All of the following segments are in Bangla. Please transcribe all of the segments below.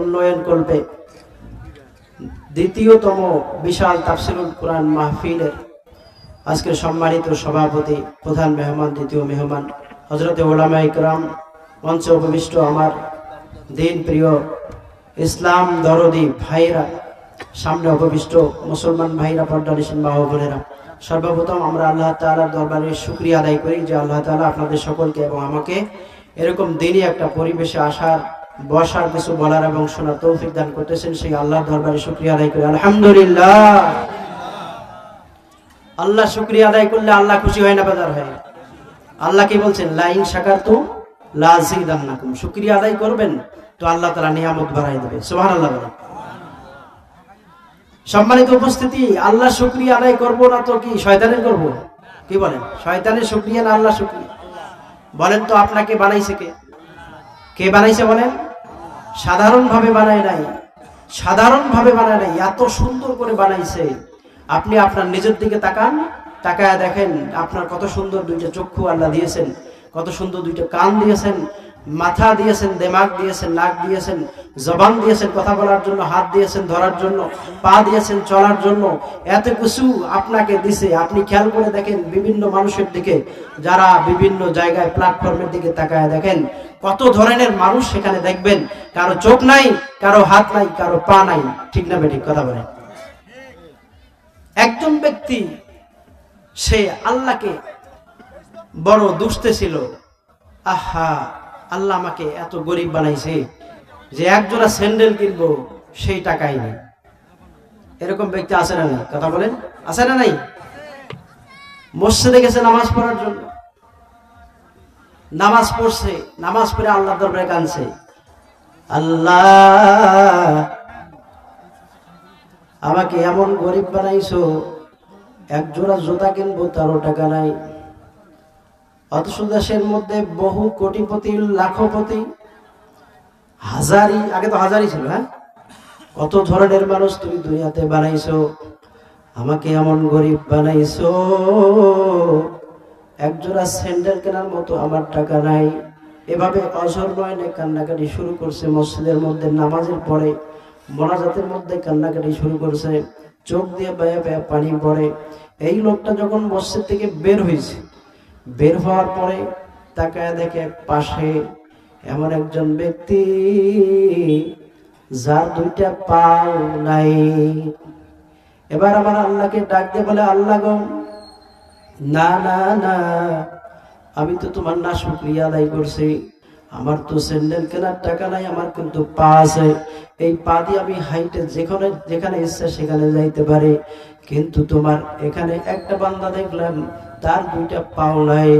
উন্নয়ন করবে। দ্বিতীয়তম বিশাল তাফসিরুল কোরআন মাহফিলের আজকের সম্মানিত সভাপতি প্রধান মেহমান, দ্বিতীয় মেহমান হজরতে ওলামা ইকরাম মঞ্চে উপবিষ্ট আমার দিন প্রিয় ইসলাম দরদি ভাইরা সামনে উপবিষ্ট মুসলমান ভাইরা পর্দানিসীন মা বোনেরা, সর্বপ্রথম আমরা আল্লাহ তাআলার দরবারে শুক্রিয়া আদায় করি যে আল্লাহ তালা আপনাদের সকলকে এবং আমাকে এরকম দিনই একটা পরিবেশে আসার বসার কিছু বলার এবং শোনার তৌফিক দান করতেছেন সেই আল্লাহর দরবারে শুক্রিয়া আদায় করি। আলহামদুলিল্লাহ। আল্লাহ শুক্রিয়া আদায় করলে আল্লাহ খুশি হয় না বাজার হয়। আল্লাহ কি বলছেন? লাইন শাকার তো শুক্রিয়া আদায় করবেন তো আল্লাহ তাআলা নিয়ামত বাড়াই দেবে। সুবহানাল্লাহ বলেন। সম্মানিত উপস্থিতি, আল্লাহ শুক্রিয়া আদায় করব না তো কি শয়তানের করব? কি বলেন? শয়তানের শুক্রিয়া না আল্লাহ শুক্রিয়া? বলেন তো আপনাকে বানাইছে কে? কে বানাইছে বলেন? সাধারণভাবে বানায় নাই। সাধারণভাবে বানায় নাই। এত সুন্দর করে বানাইছে। আপনি আপনার নিজের দিকে তাকান, তাকায় দেখেন আপনার কত সুন্দর দুইটা চক্ষু আল্লাহ দিয়েছেন, কত সুন্দর দুইটা কান দিয়েছেন মাথা দিয়েছেন, দেমাগ দিয়েছেন, নাক দিয়েছেন, জবান দিয়েছেন, কথা বলার জন্য, হাত দিয়েছেন, ধরার জন্য, পা দিয়েছেন, চলার জন্য, এত কিছু আপনাকে দিছে। আপনি খেয়াল করে দেখেন বিভিন্ন মানুষের দিকে, যারা বিভিন্ন জায়গায় প্ল্যাটফর্মের দিকে তাকায় দেখেন, কত ধরনের মানুষ সেখানে দেখবেন, কারও চোখ নাই, কারও হাত নাই, কারও পা নাই, ঠিক না বেঠিক কথা বলেন। একজন ব্যক্তি, সে আল্লাহকে বড় দুষ্টে ছিল। আহা আল্লাহ আমাকে এত গরিব বানাইছে যে একজোড়া স্যান্ডেল কিনবো, সেই টাকাই নেই। এরকম ব্যক্তি আছে না নাই? কথা বলেন। আছে না নাই? মসজিদে গেছে নামাজ পড়ার জন্য। নামাজ পড়ছে, নামাজ পড়ে আল্লাহ দরবারে কানছে আল্লাহ, আমাকে এমন গরিব বানাইছো এক জোড়া জুতা কিনবো, তারও টাকা নাই। অথচ দেশের মধ্যে বহু কোটিপতি, লাখপতি, হাজারি, আগে তো হাজারি ছিল হ্যাঁ? কত ধরনের মানুষ তুমি দুনিয়াতে বানাইছো, আমাকে এমন গরিব বানাইছো। একজোড়া স্যান্ডেল কেনার মতো আমার টাকা নাই। এভাবে অঝর নয়নে কান্নাকাটি শুরু করছে, মসজিদের মধ্যে নামাজের পরে মোনাজাতের মধ্যে কান্নাকাটি শুরু করছে, চোখ দিয়ে বেয়া বেয়া পানি পড়ে। এই লোকটা যখন মসজিদ থেকে বের হয়েছে বের হওয়ার পরে তাকায় দেখে পাশে এমন একজন ব্যক্তি যার দুইটা পাও নাই। এবার আমার আল্লাহকে ডাক দিয়ে বলে, আল্লাহ গো, না না না, আমি তো তোমার না শুক্রিয়া আদায় করছি। আমার তো স্যান্ডেল কেনার টাকা নাই, আমার কিন্তু পা আছে। এই পা দিয়ে আমি হাইটে যেখানে যেখানে ইচ্ছা সেখানে যাইতে পারে। কিন্তু তোমার এখানে একটা বান্দা দেখলাম, তার দুইটা পাও নাই।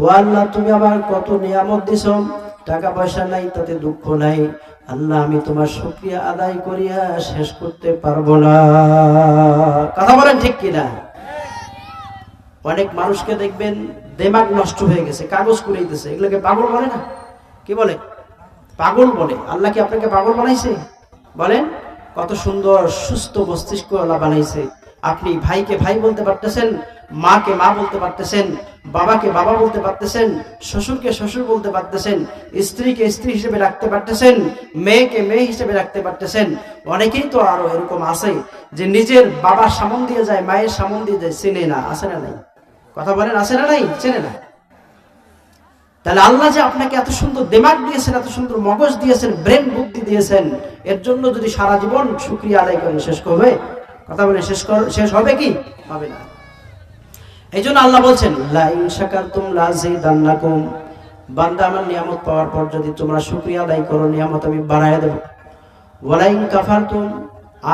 ও আল্লাহ, তুমি আমার কত নিয়ামত দিছ। টাকা পয়সা নাই, তাতে দুঃখ নাই। আল্লাহ, আমি তোমার শুক্রিয়া আদায় করিয়া শেষ করতে পারব না। কথা বলেন ঠিক কিনা? অনেক মানুষকে দেখবেন দেমাগ নষ্ট হয়ে গেছে, কাগজ কুড়াইতেছে। এগুলোকে পাগল বলে না? কি বলে? পাগল বলে। আল্লাহ কি আপনাকে পাগল বানাইছে? বলেন, কত সুন্দর সুস্থ মস্তিষ্ক আল্লাহ বানাইছে। আপনি ভাইকে ভাই বলতে পারতেছেন, মাকে মা বলতে পারতেছেন, বাবাকে বাবা বলতে পারতেছেন, শ্বশুরকে শ্বশুর বলতে পারতেছেন, স্ত্রীকে স্ত্রী হিসেবে রাখতে পারতেছেন, মেয়েকে মেয়ে হিসেবে রাখতে পারতেছেন। অনেকেই তো আরও এরকম আছে যে নিজের বাবার সামন দিয়ে যায়, মায়ের সামন দিয়ে যায়, চেনে না আসে না নাই? কথা বলেন, আছে না নাই? চেনে না? তাহলে আল্লাহ যে আপনাকে এত সুন্দর দেমাগ দিয়েছেন, এত সুন্দর মগজ দিয়েছেন ব্রেন বুদ্ধি দিয়েছেন, এর জন্য যদি সারা জীবন শুক্রিয়া আদায় করেন শেষ করবে, কথা বলে শেষ শেষ হবে কি? হবে না। এই জন্য আল্লাহ বলছেন বান্দা আমার নিয়ামত পাওয়ার পর যদি তোমরা শুক্রিয়া আদায় করো, নিয়ামত আমি বাড়ায় দেব। ওয়ালাইন কাফার তুম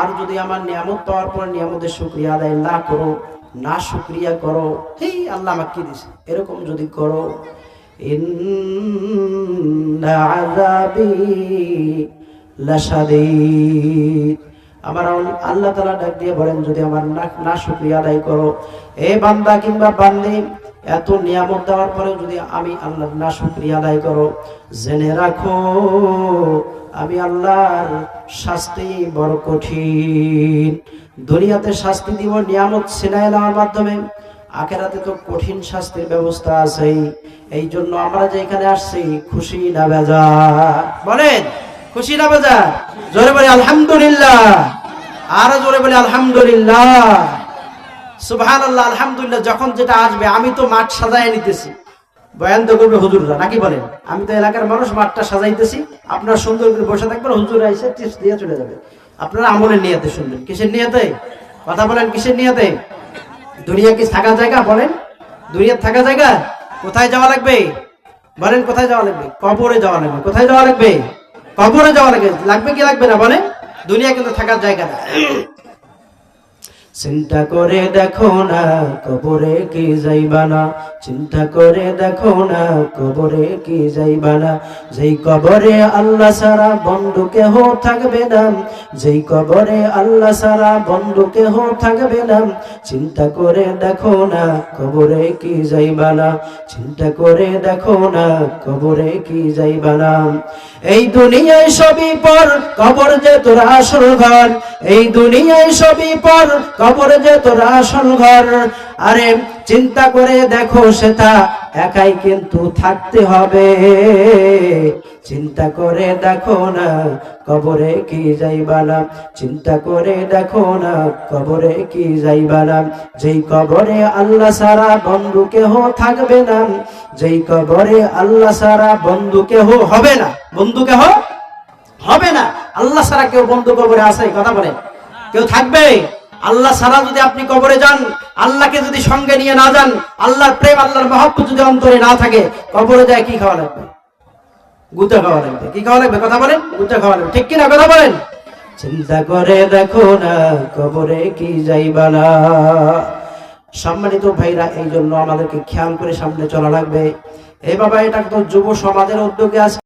আর যদি আমার নিয়ামত পাওয়ার পর নিয়ামতের শুক্রিয়া আদায় না করো, না শুক্রিয়া করো, এই আল্লাহ আমাকে কি দিছে? এরকম যদি করো লাশাদীদ। আমার আল্লাহ তালা ডাক দিয়ে বলেন, যদি আমার না না শুক্রিয়া আদায় করো, এ বান্দা কিংবা বান্দি, এত নিয়ামত দেওয়ার পরে যদি আমি আল্লাহ না শুক্রিয়া আদায় করো, জেনে রাখো, আমি আল্লাহর শাস্তি বড় কঠিন। দুনিয়াতে শাস্তি দিব নিয়ামত ছিনায় নেওয়ার মাধ্যমে। আখেরাতে তো কঠিন শাস্তির ব্যবস্থা আছে এই জন্য আমরা যে এখানে আসছি, খুশি না বেজা বলেন, খুশি না বাজার? জোরে বলে আলহামদুলিল্লাহ। আরও জোরে বলে আলহামদুলিল্লাহ। সুবহান আল্লাহ আলহামদুলিল্লাহ, যখন যেটা আসবে, আমি তো মাঠ সাজায় নিতেছি। বয়ান তো করবে হুজুররা, নাকি বলেন? আমি তো এলাকার মানুষ, মাঠটা সাজাইতেছি। আপনারা সুন্দর করে বসে থাকবেন, হুজুর এসে টিপস দিয়ে চলে যাবে। আপনারা আমলের নিয়াতে শুনবেন। কিসের নিয়াতে? কথা বলেন, কিসের নিয়াতে? দুনিয়া কি থাকা জায়গা? বলেন। দুনিয়ার থাকা জায়গা? কোথায় যাওয়া লাগবে? বলেন, কোথায় যাওয়া লাগবে? কবরে যাওয়া লাগবে। কোথায় যাওয়া লাগবে? কবরে যাওয়া লাগবে। লাগবে কি লাগবে না? বলেন। দুনিয়া কিন্তু থাকার জায়গা না। চিন্তা করে দেখো না কবরে কি যাইবা না। চিন্তা করে দেখো না কবরে কি যাইবা না। যেই কবরে আল্লাহ সারা বন্ধু কেহ থাকবে না। যেই কবরে আল্লাহ সারা বন্ধু কেহ থাকবে না। চিন্তা করে দেখো না কবরে কি যাইবা না। চিন্তা করে দেখো না কবরে কি যাইবা না। এই দুনিয়ায় সবই পর কবর যে তোর আসল ঘর। এই দুনিয়ায় সবই পর কবর যে তোর আসল ঘর। আরে চিন্তা করে দেখো সেটা একাই কিন্তু থাকতে হবে। চিন্তা করে দেখো না কবরে কি যাইবানা চিন্তা করে দেখো না কবরে কি যাইবানা যেই কবরে আল্লাহ সারা বন্ধু কেহ থাকবে না, যেই কবরে আল্লাহ সারা বন্ধু কেহ হবে না। বন্ধু কেহ হবে না। আল্লাহ সারা কেউ বন্ধু কবরে আসে কথা বলে। কেউ থাকবে? আল্লাহ সারা যদি আপনি কবরে যান, আল্লাহকে যদি সঙ্গে নিয়ে না যান, আল্লাহর প্রেম, আল্লাহর মহব্বত যদি অন্তরে না থাকে, কবরে যায় কি খাওয়া লাগবে? গুতে খাওয়া লাগবে। কি খাওয়া লাগবে? কথা বলেন? গুতে খাওয়া লাগবে। ঠিক কিনা? কথা বলেন? চিন্তা করে দেখো না, কবরে কি যাইবা না। সম্মানিত ভাইরা এই জন্য আমাদেরকে খেয়াল করে সামনে চলা লাগবে। এই বাবা, এটা তো যুব সমাজের উদ্যোগে আছে।